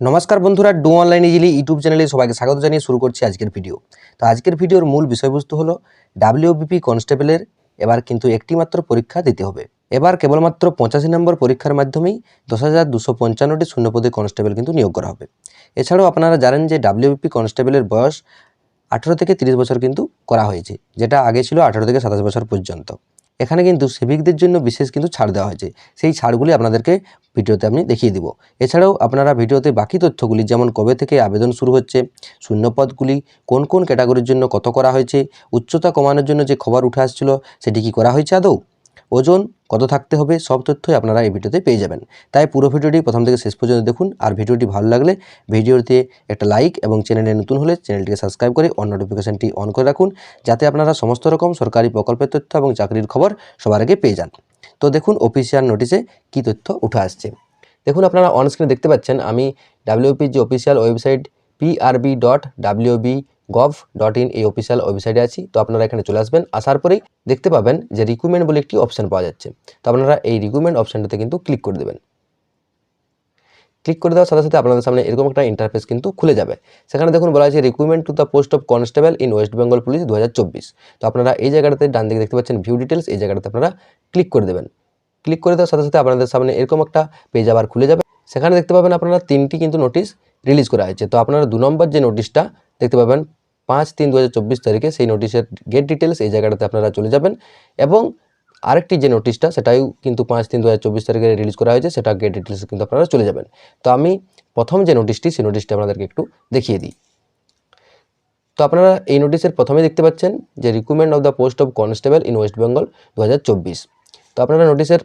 নমস্কার বন্ধুরা, do online easily YouTube চ্যানেলে সবাইকে স্বাগত জানিয়ে শুরু করছি আজকের ভিডিও। তো আজকের ভিডিওর মূল বিষয়বস্তু হলো ডাব্লিউবিপি কনস্টেবলের এবার কিন্তু একটি মাত্র পরীক্ষা দিতে হবে। এবার কেবলমাত্র পঁচাশি নম্বর পরীক্ষার মাধ্যমেই দশ হাজার দুশো পঞ্চান্নটি শূন্যপদে কনস্টেবল কিন্তু নিয়োগ করা হবে। এছাড়াও আপনারা জানেন যে ডাব্লিউবিপি কনস্টেবলের বয়স আঠেরো থেকে তিরিশ বছর কিন্তু করা হয়েছে, যেটা আগে ছিল আঠেরো থেকে সাতাশ বছর পর্যন্ত। এখানে কিন্তু সিভিকদের জন্য বিশেষ কিন্তু ছাড় দেওয়া হয়েছে। সেই ছাড়গুলি আপনাদেরকে ভিডিওতে আমি দেখিয়ে দিব। এছাড়াও আপনারা ভিডিওতে বাকি তথ্যগুলি যেমন কবে থেকে আবেদন শুরু হচ্ছে শূন্যপদগুলি কোন কোন ক্যাটাগরির জন্য কত করা হয়েছে, উচ্চতা কমানোর জন্য যে খবর উঠে আসছিল, সেটি কি করা হয়েছে আদৌ? ওজন কত থাকতে হবে সব তথ্যই আপনারা এই ভিডিওতে পেয়ে যাবেন। তাই পুরো ভিডিওটি প্রথম থেকে শেষ পর্যন্ত দেখুন আর ভিডিওটি ভালো লাগলে ভিডিওতে একটা লাইক এবং চ্যানেলে নতুন হলে চ্যানেলটিকে সাবস্ক্রাইব করে অন নোটিফিকেশনটি অন করে রাখুন যাতে আপনারা সমস্ত রকম সরকারি প্রকল্পের তথ্য এবং চাকরির খবর সবার আগে পেয়ে যান। তো দেখুন অফিসিয়াল নোটিশে কী তথ্য উঠে আসছে। দেখুন আপনারা অন স্ক্রিনে দেখতে পাচ্ছেন আমি ডাব্লিউপির যে official website PRB dot WB gov dot in এই অফিসিয়াল ওয়েবসাইটে আছি। তো আপনারা এখানে চলে আসবেন। আসার পরেই দেখতে পাবেন যে রিকুইমেন্ট বলে একটি অপশান পাওয়া যাচ্ছে। তো আপনারা এই রিকুইমেন্ট অপশানটাতে কিন্তু ক্লিক করে দেবেন। ক্লিক করে দেওয়ার সাথে সাথে আপনাদের সামনে এরকম একটা ইন্টারফেস কিন্তু খুলে যাবে। সেখানে দেখুন বলা আছে recruitment to the post of constable in West Bengal police দু হাজার চব্বিশ। তো আপনারা এই জায়গাটাতে ডান দিকে দেখতে পাচ্ছেন ভিউ ডিটেলস এই জায়গাটাতে আপনারা ক্লিক করে দেবেন। ক্লিক করে দেওয়ার সাথে সাথে আপনাদের সামনে এরকম একটা পেজ আবার খুলে যাবে। সেখানে দেখতে পাবেন আপনারা তিনটি কিন্তু নোটিশ রিলিজ করা হয়েছে। তো আপনারা দু নম্বর যে নোটিশটা দেখতে পাবেন পাঁচ তিন দু তারিখে সেই নোটিশের গেট ডিটেলস এই জায়গাটাতে আপনারা চলে যাবেন। এবং আরেকটি যে নোটিশটা সেটাও কিন্তু পাঁচ তিন দু তারিখে রিলিজ করা হয়েছে, সেটা গেট ডিটেলস কিন্তু আপনারা চলে যাবেন। তো আমি প্রথম যে নোটিশটি সেই নোটিশটি আপনাদেরকে একটু দেখিয়ে দিই। তো আপনারা এই নোটিশের প্রথমে দেখতে পাচ্ছেন যে recruitment of the post of constable in West Bengal দু হাজার চব্বিশ। তো আপনারা নোটিশের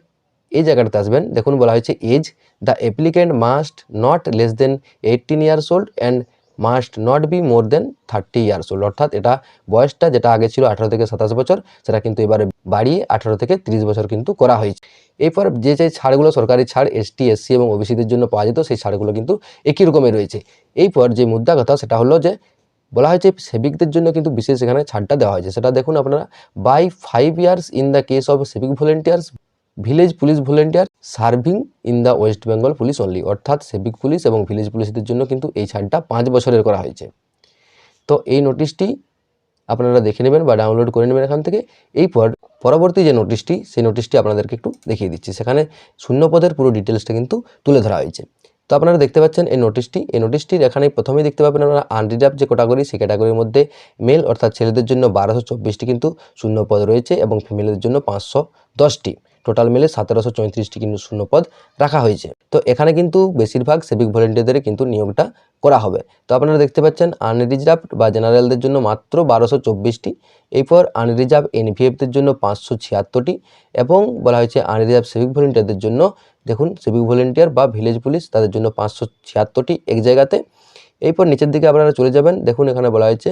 এই জায়গাটাতে আসবেন। দেখুন, বলা হয়েছে age the applicant must not less than eighteen years old and must not be more than thirty years old অর্থাৎ এটা বয়সটা যেটা আগে ছিল আঠারো থেকে সাতাশ বছর, সেটা কিন্তু এবারে বাড়িয়ে আঠারো থেকে তিরিশ বছর কিন্তু করা হয়েছে। এরপর যে যে ছাড়গুলো সরকারি ছাড় এসটি এসসি এবং ওবিসিদের জন্য পাওয়া যেত, সেই ছাড়গুলো কিন্তু একই রকমের রয়েছে। এরপর যে মুদ্রা কথা, সেটা হলো যে, বলা হয়েছে সেভিকদের জন্য কিন্তু বিশেষ এখানে ছাড়টা দেওয়া হয়েছে। সেটা দেখুন আপনারা by five years in the case of civic volunteers village police volunteer serving in the West Bengal police only, অর্থাৎ সিভিক পুলিশ এবং ভিলেজ পুলিশদের জন্য কিন্তু এই ছাড়টা পাঁচ বছরের করা হয়েছে। তো এই নোটিশটি আপনারা দেখে নেবেন বা ডাউনলোড করে নেবেন এখান থেকে। এই পর, পরবর্তী যে নোটিশটি, সেই নোটিশটি আপনাদেরকে একটু দেখিয়ে দিচ্ছি। সেখানে শূন্য পদের পুরো ডিটেলসটা কিন্তু তুলে ধরা হয়েছে। তো আপনারা দেখতে পাচ্ছেন এই নোটিশটি। এই নোটিশটির এখানে প্রথমেই দেখতে পাবেন আপনারা আনরিজার্ভ যে ক্যাটাগরি সেই ক্যাটাগরির মধ্যে মেল অর্থাৎ ছেলেদের জন্য বারোশো চব্বিশটি কিন্তু শূন্য পদ রয়েছে এবং ফিমেলদের জন্য পাঁচশো দশটি। টোটাল মিলে সতেরোশো চৌত্রিশটি কিন্তু শূন্যপদ রাখা হয়েছে। তো এখানে কিন্তু বেশিরভাগ সিভিক ভলেন্টিয়ারদের কিন্তু নিয়োগটা করা হবে। তো আপনারা দেখতে পাচ্ছেন আনরিজার্ভ বা জেনারেলদের জন্য মাত্র বারোশো চব্বিশটি এরপর আনরিজার্ভ এনভিএফদের জন্য পাঁচশো ছিয়াত্তরটি এবং বলা হয়েছে আনরিজার্ভ সিভিক ভলেন্টিয়ারদের জন্য, দেখুন সিভিক ভলেন্টিয়ার বা ভিলেজ পুলিশ তাদের জন্য পাঁচশো ছিয়াত্তরটি এক জায়গাতে। এরপর নিচের দিকে আপনারা চলে যাবেন, দেখুন এখানে বলা হয়েছে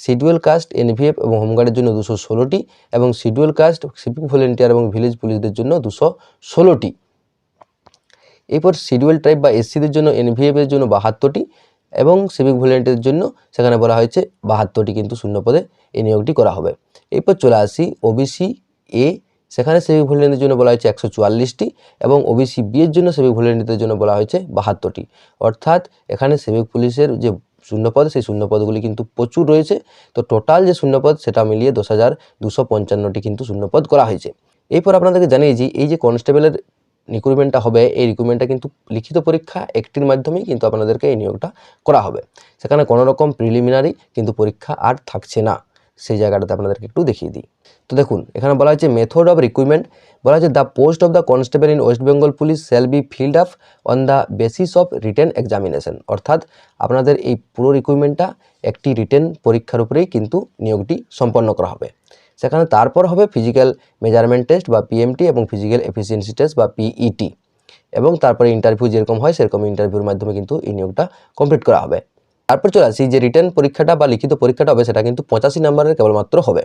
শিডিউল কাস্ট, এনভিএফ এবং হোমগার্ডের জন্য দুশো ষোলোটি এবং শিডিউল কাস্ট সিভিক ভলেন্টিয়ার এবং ভিলেজ পুলিশদের জন্য দুশো ষোলোটি। এরপর শিডিউল ট্রাইব বা এসসিদের জন্য এনভিএফ এর জন্য বাহাত্তরটি এবং সিভিক ভলেন্টিয়ারের জন্য সেখানে বলা হয়েছে বাহাত্তরটি কিন্তু শূন্যপদে এই নিয়োগটি করা হবে। এরপর চলে আসি ওবিসি এ, সেখানে সিভিক ভলেন্টিয়ারদের জন্য বলা হয়েছে একশো চুয়াল্লিশটি এবং ওবিসি বি এর জন্য সিভিক ভলেন্টিয়ারদের জন্য বলা হয়েছে বাহাত্তরটি। অর্থাৎ এখানে সিভিক পুলিশের যে শূন্যপদ, সেই শূন্যপদগুলি কিন্তু প্রচুর রয়েছে। তো টোটাল যে শূন্যপদ, সেটা মিলিয়ে দশ হাজার দুশো পঞ্চান্নটি কিন্তু শূন্যপদ করা হয়েছে। এরপর আপনাদেরকে জানিয়েছি এই যে কনস্টেবলের রিক্রুটমেন্টটা হবে, এই রিক্রুটমেন্টটা কিন্তু লিখিত পরীক্ষা একটির মাধ্যমেই কিন্তু আপনাদেরকে এই নিয়োগটা করা হবে। সেখানে কোনো রকম প্রিলিমিনারি কিন্তু পরীক্ষা আর থাকছে না। সেই জায়গাটাতে আপনাদেরকে একটু দেখিয়ে দিই। তো দেখুন, এখানে বলা হয়েছে মেথড অফ রিক্রুটমেন্ট বলা হয়েছে the post of the constable in West Bengal police shall be filled up on the basis of written examination অর্থাৎ আপনাদের এই পুরো রিক্রুটমেন্টটা একটি রিটেন পরীক্ষার উপরেই কিন্তু নিয়োগটি সম্পন্ন করা হবে। সেখানে তারপর হবে ফিজিক্যাল মেজারমেন্ট টেস্ট বা পিএমটি এবং ফিজিক্যাল এফিসিয়েন্সি টেস্ট বা পিইটি এবং তারপরে ইন্টারভিউ যেরকম হয়, সেরকম ইন্টারভিউর মাধ্যমে কিন্তু এই নিয়োগটা কমপ্লিট করা হবে। তারপর চলে আসি, যে রিটার্ন পরীক্ষাটা বা লিখিত পরীক্ষাটা হবে, সেটা কিন্তু পঁচাশি নম্বরের কেবলমাত্র হবে।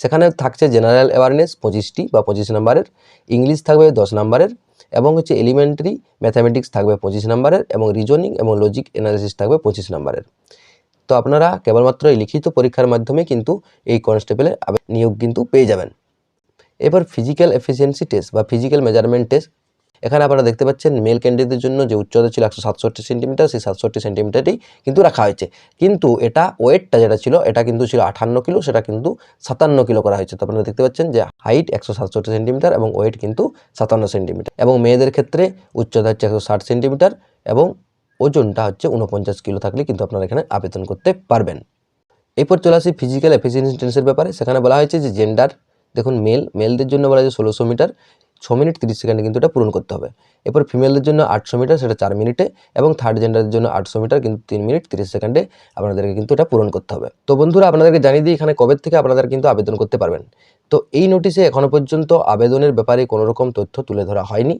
সেখানে থাকছে জেনারেল অ্যাওয়ারনেস পঁচিশটি বা পঁচিশ নম্বরের ইংলিশ থাকবে দশ নম্বরের এবং হচ্ছে এলিমেন্টারি ম্যাথামেটিক্স থাকবে পঁচিশ নম্বরের এবং রিজনিং এবং লজিক অ্যানালিসিস থাকবে পঁচিশ নম্বরের তো আপনারা কেবলমাত্র এই লিখিত পরীক্ষার মাধ্যমে কিন্তু এই কনস্টেবলে নিয়োগ কিন্তু পেয়ে যাবেন। এবার ফিজিক্যাল এফিসিয়েন্সি টেস্ট বা ফিজিক্যাল মেজারমেন্ট টেস্ট এখানে আপনারা দেখতে পাচ্ছেন মেল ক্যান্ডিডেটদের জন্য যে উচ্চতা ছিল একশো সাতষট্টি সেন্টিমিটার সেই সাতষট্টি সেন্টিমিটারই কিন্তু রাখা হয়েছে। কিন্তু এটা ওয়েটটা যেটা ছিল, এটা কিন্তু ছিল আঠান্ন কিলো, সেটা কিন্তু সাতান্ন কিলো করা হয়েছে। তো আপনারা দেখতে পাচ্ছেন যে হাইট একশো সাতষট্টি সেন্টিমিটার এবং ওয়েট কিন্তু সাতান্ন সেন্টিমিটার এবং মেয়েদের ক্ষেত্রে উচ্চতা হচ্ছে একশো ষাট সেন্টিমিটার এবং ওজনটা হচ্ছে উনপঞ্চাশ কিলো থাকলে কিন্তু আপনারা এখানে আবেদন করতে পারবেন। এরপর চলে আসি ফিজিক্যাল এফিসিয়েন্সি টেন্সের ব্যাপারে। সেখানে বলা হয়েছে যে জেন্ডার দেখুন মেল মেলদের জন্য বলা হয়েছে ষোলোশো মিটার ছ মিনিট তিরিশ সেকেন্ডে কিন্তু এটা পূরণ করতে হবে। এরপর ফিমেলদের জন্য আটশো মিটার, সেটা চার মিনিটে এবং থার্ড জেন্ডারের জন্য আটশো মিটার কিন্তু তিন মিনিট তিরিশ সেকেন্ডে আপনাদেরকে কিন্তু এটা পূরণ করতে হবে। তো বন্ধুরা, আপনাদেরকে জানিয়ে দিই এখানে কবে থেকে আপনারা কিন্তু আবেদন করতে পারবেন। তো এই নোটিশে এখনও পর্যন্ত আবেদনের ব্যাপারে কোনো রকম তথ্য তুলে ধরা হয়নি।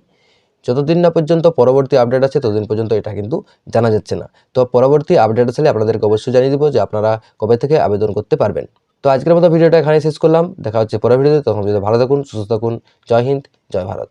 যতদিন না পর্যন্ত পরবর্তী আপডেট আছে ততদিন পর্যন্ত এটা কিন্তু জানা যাচ্ছে না। তো পরবর্তী আপডেট আসলে আপনাদেরকে অবশ্যই জানিয়ে দেবো যে আপনারা কবে থেকে আবেদন করতে পারবেন। তো আজকের মতো ভিডিওটা এখানে শেষ করলাম। দেখা হচ্ছে পরের ভিডিওতে। তখন যদি ভালো থাকুন, সুস্থ থাকুন। জয় হিন্দ, জয় ভারত।